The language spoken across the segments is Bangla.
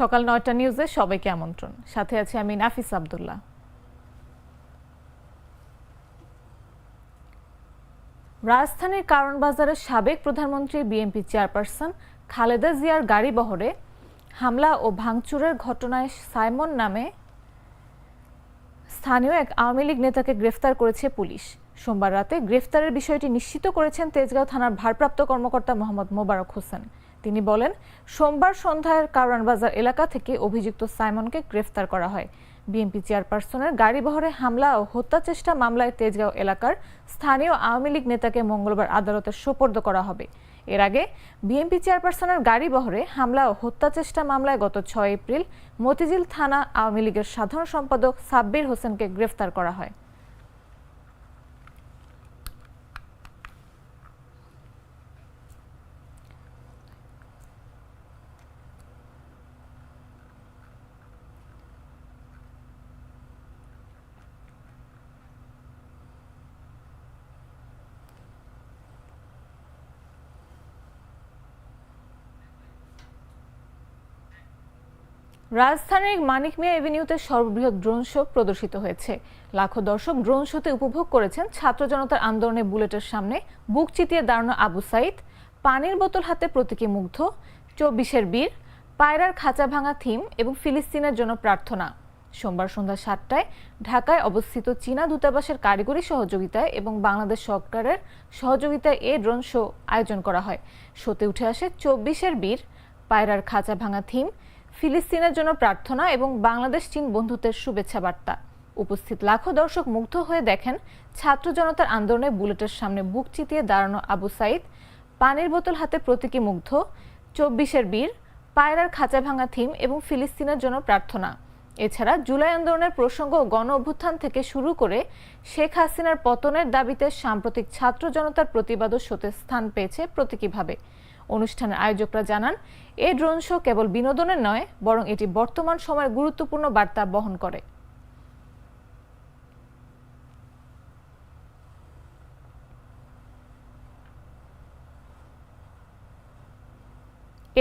সকাল নয়টা নিউজে সবাইকে আমন্ত্রণ। সাথে আছে আমি নাফিস আব্দুল্লাহ। রাজধানীর কারণ বাজারের সাবেক প্রধানমন্ত্রী বিএনপি চেয়ারপারসন খালেদা জিয়ার গাড়ি বহরে হামলা ও ভাঙচুরের ঘটনায় সাইমন নামে স্থানীয় এক আওয়ামী লীগ নেতাকে গ্রেফতার করেছে পুলিশ। সোমবার রাতে গ্রেফতারের বিষয়টি নিশ্চিত করেছেন তেজগাঁও থানার ভারপ্রাপ্ত কর্মকর্তা মোহাম্মদ মোবারক হোসেন। তিনি বলেন, সোমবার সন্ধ্যায় কারওয়ানবাজার এলাকা থেকে অভিযুক্ত সাইমনকে গ্রেফতার করা হয়। বিএনপি চেয়ারপারসনের গাড়ি বহরে হামলা ও হত্যা চেষ্টা মামলায় তেজগাঁও এলাকার স্থানীয় আওয়ামী লীগ নেতাকে মঙ্গলবার আদালতে সোপর্দ করা হবে। এর আগে বিএনপি চেয়ারপারসনের গাড়ি বহরে হামলা ও হত্যা চেষ্টা মামলায় গত ছয় এপ্রিল মতিঝিল থানা আওয়ামী লীগের সাধারণ সম্পাদক সাব্বির হোসেনকে গ্রেফতার করা হয়। রাজধানীর মানিক মিয়া এভিনিউতে সর্ববৃহৎ ড্রোন শো প্রদর্শিত হয়েছে। লাখো দর্শক ড্রোন শোতে উপভোগ করেছেন ছাত্র জনতার আন্দোলনে বুলেটের সামনে বুক চিতিয়ে দাঁড়ানো আবু সাইদ, পানির বোতল হাতে প্রতীকী মুগ্ধ, চব্বিশের বীর, পায়রার খাঁচা ভাঙা থিম এবং ফিলিস্তিনের জন্য প্রার্থনা। সোমবার সন্ধ্যা সাতটায় ঢাকায় অবস্থিত চীনা দূতাবাসের কারিগরি সহযোগিতায় এবং বাংলাদেশ সরকারের সহযোগিতায় এ ড্রোন শো আয়োজন করা হয়। শোতে উঠে আসে চব্বিশের বীর, পায়রার খাঁচা ভাঙা থিম ফিলিস্তিনের জন্য প্রার্থনা এবং বাংলাদেশ, চীন বন্ধুত্বের শুভেচ্ছা বার্তা। উপস্থিত লাখো দর্শক মুগ্ধ হয়ে দেখেন, ছাত্র জনতার আন্দোলনে বুলেটের সামনে বুক চিতিয়ে দাঁড়ানো আবু সাইদ। পানির বোতল হাতে প্রতীকী মুগ্ধ, চব্বিশের বীর, পায়রার খাঁচা ভাঙা থিম এবং ফিলিস্তিনের জন্য প্রার্থনা। এছাড়া জুলাই আন্দোলনের প্রসঙ্গ গণ অভ্যুত্থান থেকে শুরু করে শেখ হাসিনার পতনের দাবিতে সাম্প্রতিক ছাত্র জনতার প্রতিবাদও শোতে স্থান পেয়েছে প্রতীকীভাবে। অনুষ্ঠানের আয়োজকরা জানান এই ড্রোন শো কেবল বিনোদনের নয়, বরং এটি বর্তমান সময়ের গুরুত্বপূর্ণ বার্তা বহন করে।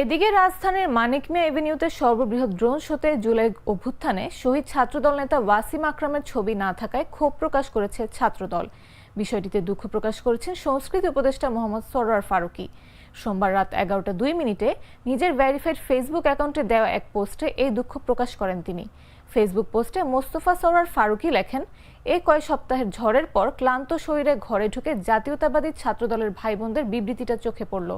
এদিকে রাজধানীর মানিক মিয়া এভিনিউতে সর্ববৃহৎ ড্রোন শোতে জুলাই অভ্যুত্থানে শহীদ ছাত্রদল নেতা ওয়াসিম আকরামের ছবি না থাকায় ক্ষোভ প্রকাশ করেছে ছাত্রদল। বিষয়টিতে দুঃখ প্রকাশ করেছেন সংস্কৃতি উপদেষ্টা মোহাম্মদ সরোয়ার ফারুকী। সোমবার রাত এগারোটা দুই মিনিটে নিজের ভেরিফাইড ফেসবুক অ্যাকাউন্টে দেওয়া এক পোস্টে এই দুঃখ প্রকাশ করেন তিনি। ফেসবুক পোস্টে মোস্তফা সরোয়ার ফারুকি লেখেন এই কয় সপ্তাহের ঝড়ের পর ক্লান্ত শরীরে ঘরে ঢুকে জাতীয়তাবাদী ছাত্রদলের ভাই বোনদের বিবৃতিটা চোখে পড়ল।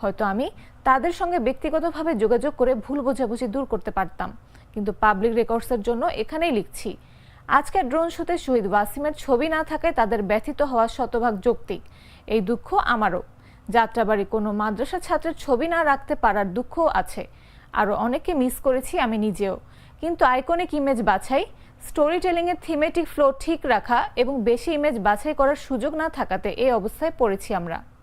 হয়তো আমি তাদের সঙ্গে ব্যক্তিগতভাবে যোগাযোগ করে ভুল বোঝাবুঝি দূর করতে পারতাম, কিন্তু পাবলিক রেকর্ডসের জন্য এখানেই লিখছি। আজকে ড্রোন শোতে শহীদ ওয়াসিমের ছবি না থাকায় তাদের ব্যথিত হওয়া শতভাগ যৌক্তিক। এই দুঃখ আমারও। যাত্রাবাড়ি কোনো মাদ্রাসা ছাত্রের ছবি না রাখতে পারার দুঃখ আছে। আরও অনেকে মিস করেছি আমি নিজেও। কিন্তু আইকনিক ইমেজ বাছাই স্টোরি টেলিংয়ের থিমেটিক ফ্লো ঠিক রাখা এবং বেশি ইমেজ বাছাই করার সুযোগ না থাকাতে এই অবস্থায় পড়েছি আমরা।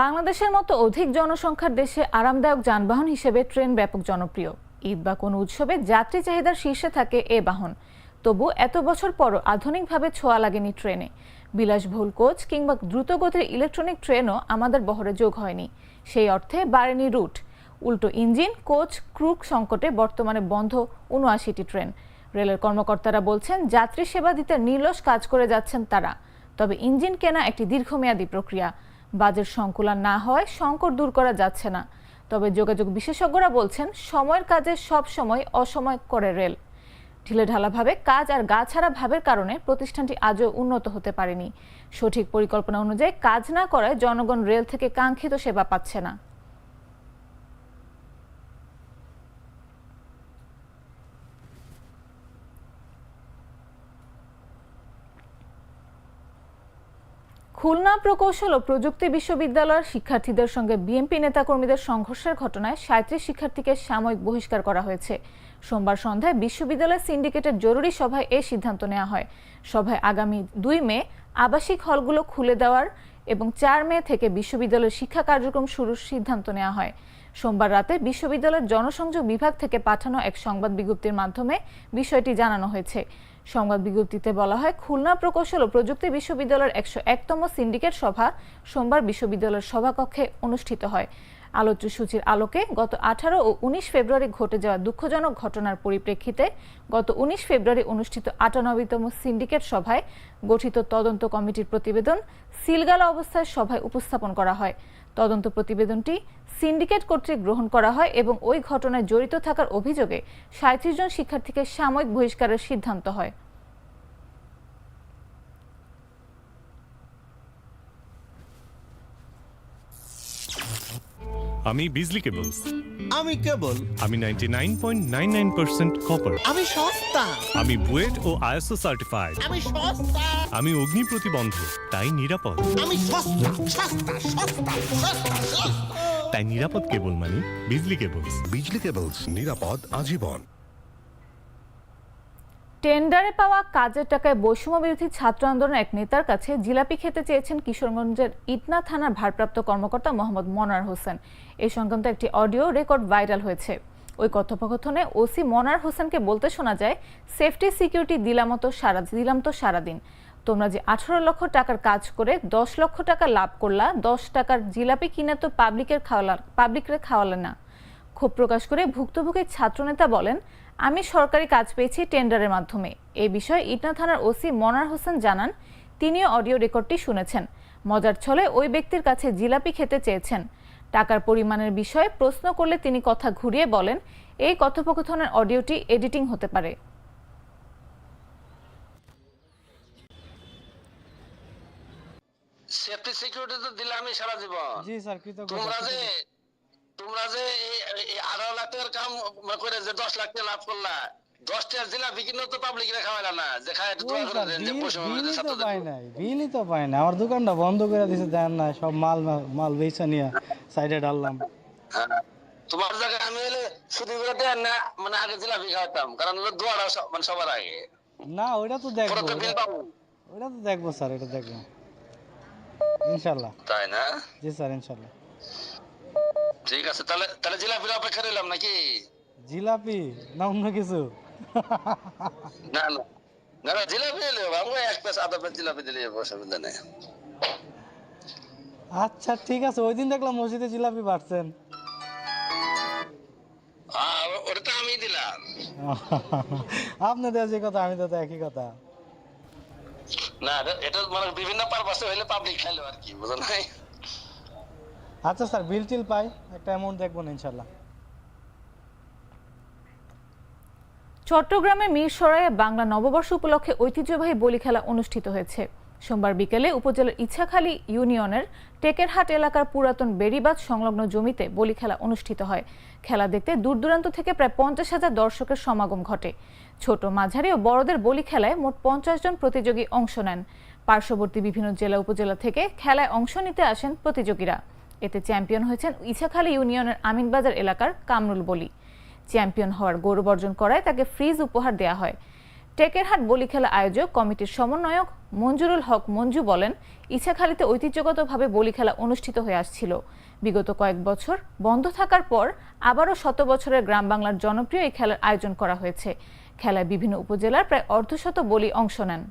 বাংলাদেশের মতো অধিক জনসংখ্যার দেশে আরামদায়ক যানবাহন হিসেবে ট্রেন ব্যাপক জনপ্রিয়। ঈদ বা কোনো উৎসবে যাত্রী চাহিদার শীর্ষে থাকে এ বাহন। তবু এত বছর পরও আধুনিকভাবে ছোঁয়া লাগেনি ট্রেনে। বিলাসবহুল কোচ কিংবা দ্রুতগতির ইলেকট্রনিক ট্রেনও আমাদের বহরে যোগ হয়নি। সেই অর্থে বাড়েনি রুট। উল্টো ইঞ্জিন, কোচ ক্রুক সংকটে বর্তমানে বন্ধ উনআশিটি ট্রেন। রেলের কর্মকর্তারা বলছেন, যাত্রী সেবা দিতে নির্লস কাজ করে যাচ্ছেন তারা। তবে ইঞ্জিন কেনা একটি দীর্ঘমেয়াদী প্রক্রিয়া। বাজেট সংকুলন না হয়, সংকট দূর করা যাচ্ছে না। তবে যোগাযোগ বিশেষজ্ঞরা বলছেন, সময়ের কাজে সব সময় অসময় করে রেল। ঢিলেঢালাভাবে কাজ আর গা ছাড়া ভাবের কারণে প্রতিষ্ঠানটি আজও উন্নত হতে পারেনি। সঠিক পরিকল্পনা অনুযায়ী কাজ না করায় জনগণ রেল থেকে কাঙ্ক্ষিত সেবা পাচ্ছে না। খুলনা প্রকৌশল ও প্রযুক্তি বিশ্ববিদ্যালয়ের শিক্ষার্থীদের সঙ্গে বিএনপি নেতাকর্মীদের সংঘর্ষের ঘটনায় সাঁত্রিশ শিক্ষার্থীকে সাময়িক বহিষ্কার করা হয়েছে। সোমবার সন্ধ্যায় বিশ্ববিদ্যালয় সিন্ডিকেটের জরুরি সভায় এ সিদ্ধান্ত নেওয়া হয়। সভায় আগামী দুই মে আবাসিক হলগুলো খুলে দেওয়ার এবং চার মে থেকে বিশ্ববিদ্যালয়ের শিক্ষা কার্যক্রম শুরুর সিদ্ধান্ত নেওয়া হয়। সোমবার রাতে বিশ্ববিদ্যালয়ের জনসংযোগ বিভাগ থেকে পাঠানো এক সংবাদ বিজ্ঞপ্তির মাধ্যমে বিষয়টি জানানো হয়েছে। সংবাদ বিজ্ঞপ্তিতে বলা হয়, খুলনা প্রকৌশল ও প্রযুক্তি বিশ্ববিদ্যালয়ের একশো একতম সিন্ডিকেট সভা সোমবার বিশ্ববিদ্যালয়ের সভাকক্ষে অনুষ্ঠিত হয়। আলোচ্য সূচির আলোকে গত আঠারো ও উনিশ ফেব্রুয়ারি ঘটে যাওয়া দুঃখজনক ঘটনার পরিপ্রেক্ষিতে গত উনিশ ফেব্রুয়ারি অনুষ্ঠিত আটানব্বইতম সিন্ডিকেট সভায় গঠিত তদন্ত কমিটির প্রতিবেদন সিলগালা অবস্থায় সভায় উপস্থাপন করা হয়। তদন্ত প্রতিবেদনটি সিন্ডিকেট কর্তৃক গ্রহণ করা হয় এবং ওই ঘটনায় জড়িত থাকার অভিযোগে সাঁত্রিশ জন শিক্ষার্থীকে সাময়িক বহিষ্কারের সিদ্ধান্ত হয়। আমি বিজলি কেবলস। আমি কেবল আমি ninety nine point nine nine percent copper আমি সস্তা। আমি বুয়েট ও আইএসও সার্টিফাইড আমি সস্তা। আমি অগ্নি প্রতিবন্ধ তাই নিরাপদ। আমি সস্তা সস্তা সস্তা সস্তা সস্তা। তাই নিরাপদ কেবল মানে বিজলি কেবলস। বিজলি কেবলস নিরাপদ আজীবন। টেন্ডারে পাওয়া কাজের টাকায় বৈষম্য বিরোধী ছাত্র আন্দোলনের এক নেতার কাছে জিলাপি খেতে চেয়েছেন কিশোরগঞ্জের ইটনা থানার ভারপ্রাপ্ত কর্মকর্তা মোহাম্মদ মনার হোসেন। এই সংক্রান্ত একটি অডিও রেকর্ড ভাইরাল হয়েছে। ওই কথোপকথনে ওসি মনার হোসেনকে বলতে শোনা যায়, সেফটি, সিকিউরিটি দিলাম তো সারা, দিলাম তো সারাদিন তোমরা যে আঠারো লক্ষ টাকার কাজ করে দশ লক্ষ টাকা লাভ করলা, দশ টাকার জিলাপি কিনে তো পাবলিকের খাওয়ালা পাবলিকের খাওয়ালে না। ক্ষোভ প্রকাশ করে ভুক্তভোগী ছাত্রনেতা বলেন আমি সরকারি কাজ পেয়েছি টেন্ডারের মাধ্যমে। এ বিষয়ে ইটনা থানার ওসি মনার হোসেন জানান তিনিও অডিও রেকর্ডটি শুনেছেন। মজার ছলে ওই ব্যক্তির কাছে জিলাপি খেতে চেয়েছেন। টাকার পরিমাণের বিষয়ে প্রশ্ন করলে তিনি কথা ঘুরিয়ে বলেন এই কথোপকথনের অডিওটি এডিটিং হতে পারে। সেফটি সিকিউরিটি তো দিলামই সারা জীবন। জি স্যার কৃতজ্ঞ তোমরা যে তোমরা যে আঠারো লাখ টাকার কাম করে যে দশ লাখ টাকা লাভ করলা দশ টাকার জিলাপি কিনে তো না যে খায় একটু দোয়া করে দেন যে বিলই তো ছাত্রদের পাই নাই বিলই তো পাই না আমার দোকানটা বন্ধ করে দিছে দেন না সব মাল মাল বেচা নিয়ে সাইডে ডাললাম। তোমার জায়গায় আমি হলে শুধু করে দেন না মানে আগে জিলাপি খাওয়াতাম কারণ হলো দোয়াটা মানে সবার আগে। না ওইটা তো দেখব তো ওইটা- তো দেখব স্যার এটা দেখব। ইনশাল্লাহ তাই না? জি স্যার ইনশাল্লাহ ঠিক আছে তাহলে তাহলে জিলাপির অপেক্ষা রইলাম নাকি? জিলাপি? না অন্য কিছু। না না। না না জিলাপি আমি এক পেস আধা পেস জিলাপি দিলে অসুবিধা নেই। আচ্ছা ঠিক আছে ওই দিন দেখলাম মসজিদে জিলাপি বাড়ছেন। ওটা তো আমি দিলাম। আপনাদের যে কথা আমি তো একই কথা। না এটা- এটা মানে বিভিন্ন পারপাসে হইলে পাবলিক খাইলো আর কি বুঝো নাই? আচ্ছা স্যার, বিল টিল পাই, একটা অ্যামাউন্ট দেখব না ইনশাল্লাহ চট্টগ্রামের মিরসরাইয়ে বাংলা নববর্ষ উপলক্ষে ঐতিহ্যবাহী বলি খেলা অনুষ্ঠিত হয়েছে। সোমবার বিকেলে উপজেলার ইচ্ছাখালী ইউনিয়নের টেকেরহাট এলাকার পুরাতন বেড়িবাঁধ সংলগ্ন জমিতে বলি খেলা অনুষ্ঠিত হয়। খেলা দেখতে দূর দূরান্ত থেকে প্রায় পঞ্চাশ হাজার দর্শকের সমাগম ঘটে। ছোট মাঝারি ও বড়দের বলি খেলায় মোট পঞ্চাশ জন প্রতিযোগী অংশ নেন। পার্শ্ববর্তী বিভিন্ন জেলা উপজেলা থেকে খেলায় অংশ নিতে আসেন প্রতিযোগীরা। এতে চ্যাম্পিয়ন হয়েছেন ইছাখালী ইউনিয়নের আমিনবাজার এলাকার কামরুল বলি। চ্যাম্পিয়ন হওয়ার গৌরব অর্জন করায় তাকে ফ্রিজ উপহার দেওয়া হয়। টেকেরহাট বলি খেলা আয়োজক কমিটির সমন্বয়ক মঞ্জুরুল হক মঞ্জু বলেন, ইছাখালীতে ঐতিহ্যগতভাবে বলি খেলা অনুষ্ঠিত হয়ে আসছিল। বিগত কয়েক বছর বন্ধ থাকার পর আবারও শত বছরের গ্রাম বাংলার জনপ্রিয় এই খেলার আয়োজন করা হয়েছে। খেলায় বিভিন্ন উপজেলার প্রায় অর্ধশত বলি অংশ নেন।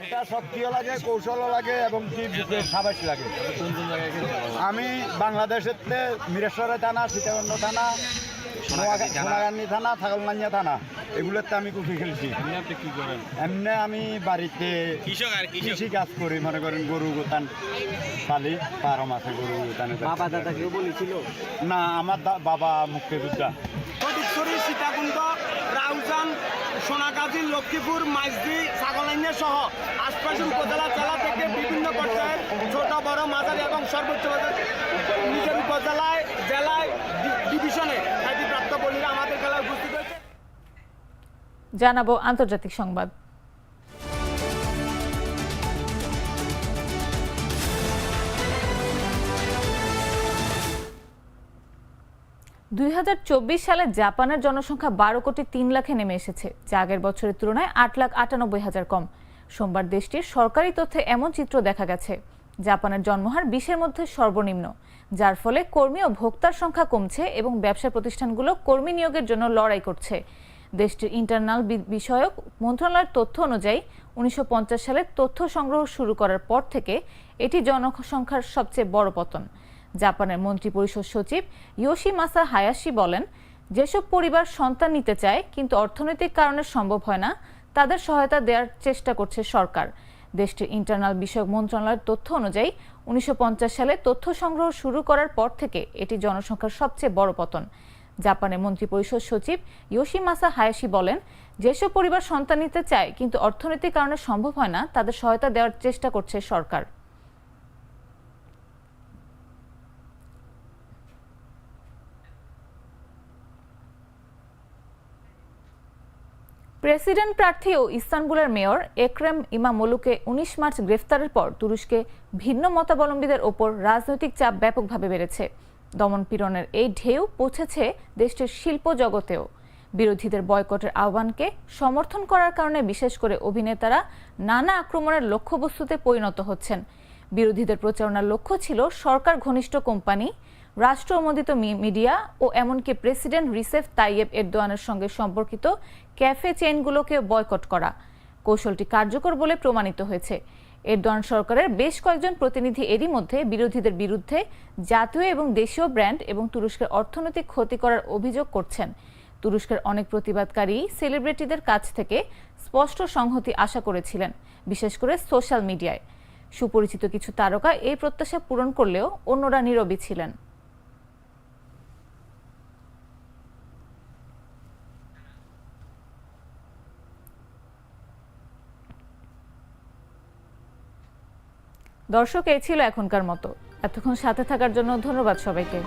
এটা সক্রিয় লাগে কৌশলও লাগে এবং কি সাবাস লাগে? আমি বাংলাদেশের মিরেশ্বর থানা সীতাকুণ্ড থানা সোনাগান্নি থানা। ছাগলনাইয়া থানা এগুলোতে আমি কুফি খেলছি। এমনি আমি বাড়িতে কৃষক কৃষি কাজ করি মনে করেন গরু গোতান পালি বারো মাসে গরু গোতানে বাবা দাদা কেউ বলেছিল? না আমার দা- বাবা মুক্তিযোদ্ধা। সীতাকুণ্ড সোনাগাজী, লক্ষ্মীপুর, মাইজদি সাগলাইনে সহ আশপাশের উপজেলা জেলা থেকে বিভিন্ন পর্যায়ের ছোট, বড়, মাঝারি এবং সর্বোচ্চ পর্যায়ে নিজের উপজেলায়, জেলায় ডিভিশনে খ্যাতিপ্রাপ্ত বলিরা আমাদের খেলায় উপস্থিত হয়েছে। জানাব আন্তর্জাতিক সংবাদ। দুই হাজার চব্বিশ সালে জাপানের জনসংখ্যা বারো কোটি তিন লাখে নেমে এসেছে, যা আগের বছরের তুলনায় আট লাখ আটানব্বই হাজার কম। সোমবার দেশটির সরকারি তথ্যে এমন চিত্র দেখা গেছে, জাপানের জন্মহার বিশের মধ্যে সর্বনিম্ন, যার ফলে কর্মী ও ভোক্তার সংখ্যা কমছে এবং ব্যবসা প্রতিষ্ঠানগুলো কর্মী নিয়োগের জন্য লড়াই করছে। দেশটির ইন্টারনাল বিষয়ক মন্ত্রণালয়ের তথ্য অনুযায়ী, উনিশশো পঞ্চাশ সালে তথ্য সংগ্রহ শুরু করার পর থেকে এটি জনসংখ্যার সবচেয়ে বড় পতন। জাপানের মন্ত্রিপরিষদ সচিব ইয়োশিমাসা হায়াশি বলেন, যেসব পরিবার সন্তান নিতে চায়, কিন্তু অর্থনৈতিক কারণে সম্ভব হয় না, তাদের সহায়তা দেওয়ার চেষ্টা করছে সরকার। দেশটির ইন্টারনাল বিষয়ক মন্ত্রণালয়ের তথ্য অনুযায়ী, উনিশশো পঞ্চাশ সালে তথ্য সংগ্রহ শুরু করার পর থেকে এটি জনসংখ্যার সবচেয়ে বড় পতন। জাপানের মন্ত্রিপরিষদ সচিব ইয়োশিমাসা হায়াশি বলেন, যেসব পরিবার সন্তান নিতে চায়, কিন্তু অর্থনৈতিক কারণে সম্ভব হয় না, তাদের সহায়তা দেওয়ার চেষ্টা করছে সরকার। প্রেসিডেন্ট প্রার্থী ও ইস্তানবুলের মেয়র একরেম ইমামোলুকে উনিশ মার্চ গ্রেফতারের পর তুরস্কে ভিন্ন মতাবলম্বীদের ওপর রাজনৈতিক চাপ ব্যাপকভাবে বেড়েছে। দমনপীড়নের এই ঢেউ পৌঁছেছে দেশটির শিল্প জগতেও। বিরোধীদের বয়কটের আহ্বানকে সমর্থন করার কারণে বিশেষ করে অভিনেতারা নানা আক্রমণের লক্ষ্যবস্তুতে পরিণত হচ্ছেন। বিরোধীদের প্রচারণার লক্ষ্য ছিল সরকার ঘনিষ্ঠ কোম্পানি রাষ্ট্র অনুমোদিত মি- মিডিয়া ও এমনকি প্রেসিডেন্ট রিসেফ তাইয়েব এরদোয়ানের সঙ্গে সম্পর্কিত ক্যাফে চেইনগুলোকে বয়কট করা কৌশলটি কার্যকর বলে প্রমাণিত হয়েছে। এরদোয়ান সরকারের বেশ কয়েকজন প্রতিনিধি এরই মধ্যে বিরোধীদের বিরুদ্ধে জাতীয় এবং দেশীয় ব্র্যান্ড এবং তুরস্কের অর্থনৈতিক ক্ষতি করার অভিযোগ করছেন। তুরস্কের অনেক প্রতিবাদকারী সেলিব্রিটিদের কাছ থেকে স্পষ্ট সংহতি আশা করেছিলেন, বিশেষ করে সোশ্যাল মিডিয়ায়। সুপরিচিত কিছু তারকা এই প্রত্যাশা পূরণ করলেও অন্যরা নীরবই ছিলেন। দর্শক এই ছিল এখনকার মতো। এতক্ষণ সাথে থাকার জন্য ধন্যবাদ সবাইকে।